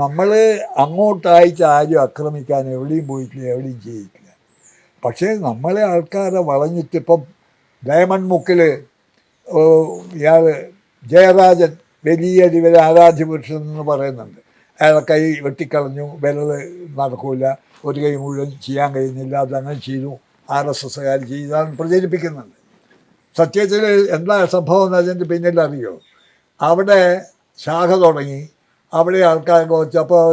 നമ്മൾ അങ്ങോട്ടായിട്ട് ആരും ആക്രമിക്കാൻ എവിടെയും പോയിട്ടില്ല എവിടെയും ചെയ്തിട്ടില്ല. പക്ഷേ നമ്മളെ ആൾക്കാരെ വളഞ്ഞിട്ട് ഇപ്പം ഡയമണ്ട് മുക്കിൽ ഇയാൾ ജയരാജൻ വലിയ ഇവർ ആരാധ്യ പുരുഷൻ എന്ന് പറയുന്നുണ്ട്. അയാളെ കൈ വെട്ടിക്കളഞ്ഞു വിരൽ നടക്കില്ല ഒരു കൈ മുഴുവൻ ചെയ്യാൻ കഴിയുന്നില്ല അതങ്ങനെ ചെയ്തു ആർ എസ് എസ്സുകാർ ചെയ്താണ് പ്രചരിപ്പിക്കുന്നുണ്ട്. സത്യത്തിൽ എന്താ സംഭവം എന്ന് അതിന്റെ പിന്നിൽ അറിയോ അവിടെ ശാഖ തുടങ്ങി അവിടെ ആൾക്കാർ വെച്ചപ്പോൾ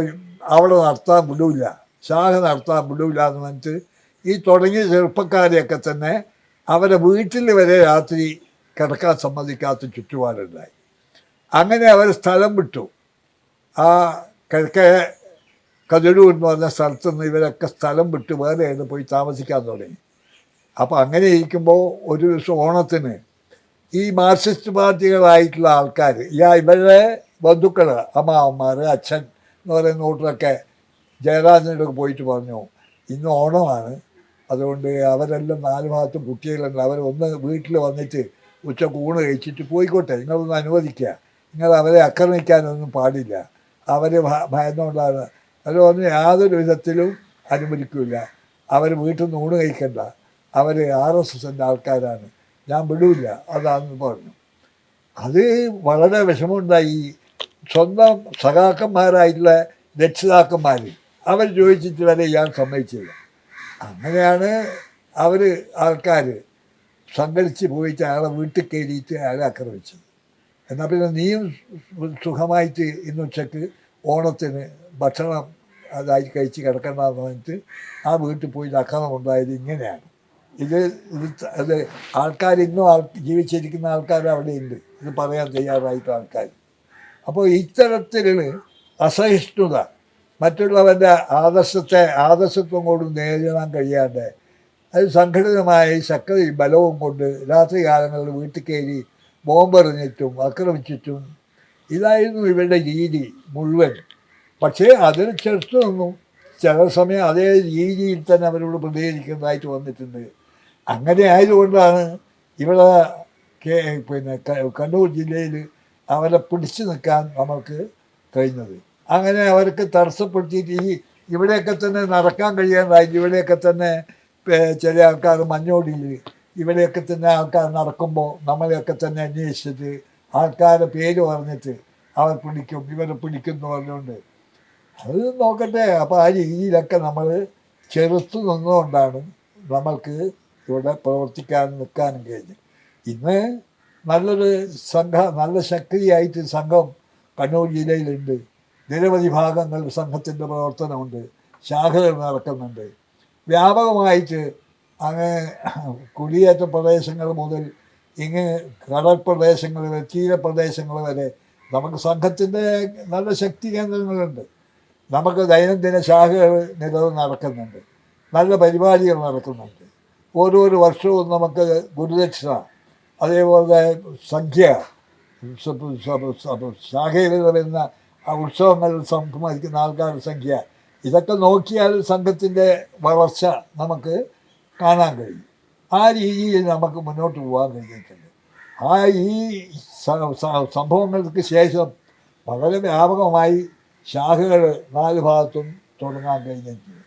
അവിടെ നടത്താൻ വിടൂല ശാഖ നടത്താൻ വിടൂല എന്ന് പറഞ്ഞിട്ട് ഈ തുടങ്ങിയ ചെറുപ്പക്കാരെയൊക്കെ തന്നെ അവരെ വീട്ടിൽ വരെ രാത്രി കിടക്കാൻ സമ്മതിക്കാത്ത ചുറ്റുപാടുണ്ടായി. അങ്ങനെ അവർ സ്ഥലം വിട്ടു. ആ കിഴക്കേ കതിരൂർ എന്ന് പറഞ്ഞ സ്ഥലത്ത് നിന്ന് ഇവരൊക്കെ സ്ഥലം വിട്ട് വേറെയാണ് പോയി താമസിക്കാൻ തുടങ്ങി. അപ്പോൾ അങ്ങനെ ഇരിക്കുമ്പോൾ ഒരു ദിവസം ഓണത്തിന് ഈ മാർക്സിസ്റ്റ് പാർട്ടികളായിട്ടുള്ള ആൾക്കാർ ഈ ഇവരുടെ ബന്ധുക്കൾ അമ്മാവന്മാർ അച്ഛൻ എന്ന് പറയുന്ന കൂട്ടരൊക്കെ ജയരാജനോട് പോയിട്ട് പറഞ്ഞു ഇന്ന് ഓണമാണ്. അതുകൊണ്ട് അവരെല്ലാം നാല് ഭാഗത്തും കുട്ടികളുണ്ട്. അവർ ഒന്ന് വീട്ടിൽ വന്നിട്ട് ഉച്ചയ്ക്ക് ഊണ് കഴിച്ചിട്ട് പോയിക്കോട്ടെ. നിങ്ങളൊന്ന് അനുവദിക്കുക. നിങ്ങൾ അവരെ ആക്രമിക്കാനൊന്നും പാടില്ല. അവർ ഭയന്നുകൊണ്ടാണ് അവർ പറഞ്ഞു യാതൊരു വിധത്തിലും അനുവദിക്കില്ല അവർ വീട്ടിൽ നിന്ന് ഊണ് കഴിക്കണ്ട. അവർ ആർ എസ് എസിന്റെ ആൾക്കാരാണ്. ഞാൻ വിടൂല അതാണെന്ന് പറഞ്ഞു. അത് വളരെ വിഷമമുണ്ടായി. സ്വന്തം സഖാക്കന്മാരായിട്ടുള്ള രക്ഷിതാക്കന്മാർ അവർ ചോദിച്ചിട്ട് വരെ ഞാൻ സമ്മതിച്ചില്ല. അങ്ങനെയാണ് അവർ ആൾക്കാർ സംഘടിച്ച് പോയിട്ട് അയാളെ വീട്ടിൽ കയറിയിട്ട് അയാളെ ആക്രമിച്ചത്. എന്നാൽ പിന്നെ നീയും സുഖമായിട്ട് ഇന്ന് ഉച്ചയ്ക്ക് ഓണത്തിന് ഭക്ഷണം അതായി കഴിച്ച് കിടക്കണ്ടെന്ന് പറഞ്ഞിട്ട് ആ വീട്ടിൽ പോയിട്ട് അക്രമം ഉണ്ടായത് ഇങ്ങനെയാണ്. ഇത് ഇത് ത- ആൾക്കാർ ഇന്നും ആൾ ജീവിച്ചിരിക്കുന്ന ആൾക്കാർ അവിടെയുണ്ട്. ഇത് പറയാൻ തയ്യാറായിട്ട് ആൾക്കാർ അപ്പോൾ ഇത്തരത്തിലുള്ള അസഹിഷ്ണുത മറ്റുള്ളവന്റെ ആദർശത്തെ ആദർശത്വം കൊണ്ട് നേരിടാൻ കഴിയാതെ അത് സംഘടിതമായ ശക്തി ബലവും കൊണ്ട് രാത്രി കാലങ്ങളിൽ വീട്ടിൽ കയറി ബോംബെറിഞ്ഞിട്ടും ആക്രമിച്ചിട്ടും ഇതായിരുന്നു ഇവരുടെ രീതി മുഴുവൻ. പക്ഷേ അതിൽ ചെറുത്തു നിന്നും ചില സമയം അതേ രീതിയിൽ തന്നെ അവരോട് പ്രതികരിക്കുന്നതായിട്ട് വന്നിട്ടുണ്ട്. അങ്ങനെ ആയതുകൊണ്ടാണ് ഇവിടെ പിന്നെ കണ്ണൂർ ജില്ലയിൽ അവരെ പിടിച്ചു നിൽക്കാൻ നമുക്ക് കഴിഞ്ഞത്. അങ്ങനെ അവർക്ക് തടസ്സപ്പെടുത്തിയിട്ട് ഈ ഇവിടെയൊക്കെ തന്നെ നടക്കാൻ കഴിയാതായി. ഇവിടെയൊക്കെ തന്നെ ചില ആൾക്കാർ മഞ്ഞോടിയിൽ ഇവിടെയൊക്കെ തന്നെ ആൾക്കാർ നടക്കുമ്പോൾ നമ്മളെയൊക്കെ തന്നെ അന്വേഷിച്ചിട്ട് ആൾക്കാരുടെ പേര് പറഞ്ഞിട്ട് അവർ പിടിക്കും ഇവരെ പിടിക്കും എന്ന് പറഞ്ഞുകൊണ്ട്. അത് നോക്കട്ടെ. അപ്പോൾ ആ രീതിയിലൊക്കെ നമ്മൾ ചെറുത്തു നിന്നുകൊണ്ടാണ് നമ്മൾക്ക് ഇവിടെ പ്രവർത്തിക്കാനും നിൽക്കാനും കഴിഞ്ഞു. ഇന്ന് നല്ലൊരു സംഘ നല്ല ശക്തിയായിട്ട് സംഘം കണ്ണൂർ ജില്ലയിലുണ്ട്. നിരവധി ഭാഗങ്ങൾ സംഘത്തിന്റെ പ്രവർത്തനമുണ്ട്. ശാഖകൾ നടക്കുന്നുണ്ട്. വ്യാപകമായിട്ട് അങ്ങ് കുടിയേറ്റ പ്രദേശങ്ങൾ മുതൽ ഇങ്ങ് കടൽ പ്രദേശങ്ങൾ വരെ തീരപ്രദേശങ്ങൾ വരെ നമുക്ക് സംഘത്തിന്റെ നല്ല ശക്തി കേന്ദ്രങ്ങളുണ്ട്. നമുക്ക് ദൈനംദിന ശാഖകൾ നിരവധി നടക്കുന്നുണ്ട്. നല്ല പരിപാടികൾ നടക്കുന്നുണ്ട്. ഓരോരോ വർഷവും നമുക്ക് ഗുരുദക്ഷിണ അതേപോലെ സംഖ്യ ശാഖയിൽ പറയുന്ന ആ ഉത്സവങ്ങളിൽ സംബന്ധിക്കുന്ന ആൾക്കാരുടെ സംഖ്യ ഇതൊക്കെ നോക്കിയാൽ സംഘത്തിന്റെ വളർച്ച നമുക്ക് കാണാൻ കഴിയും. ആ രീതിയിൽ നമുക്ക് മുന്നോട്ട് പോകാൻ കഴിഞ്ഞിട്ടുണ്ട്. ആ ഈ സംഭവങ്ങൾക്ക് ശേഷം വളരെ വ്യാപകമായി ശാഖകൾ നാല് ഭാഗത്തും തുടങ്ങാൻ കഴിഞ്ഞിട്ടുണ്ട്.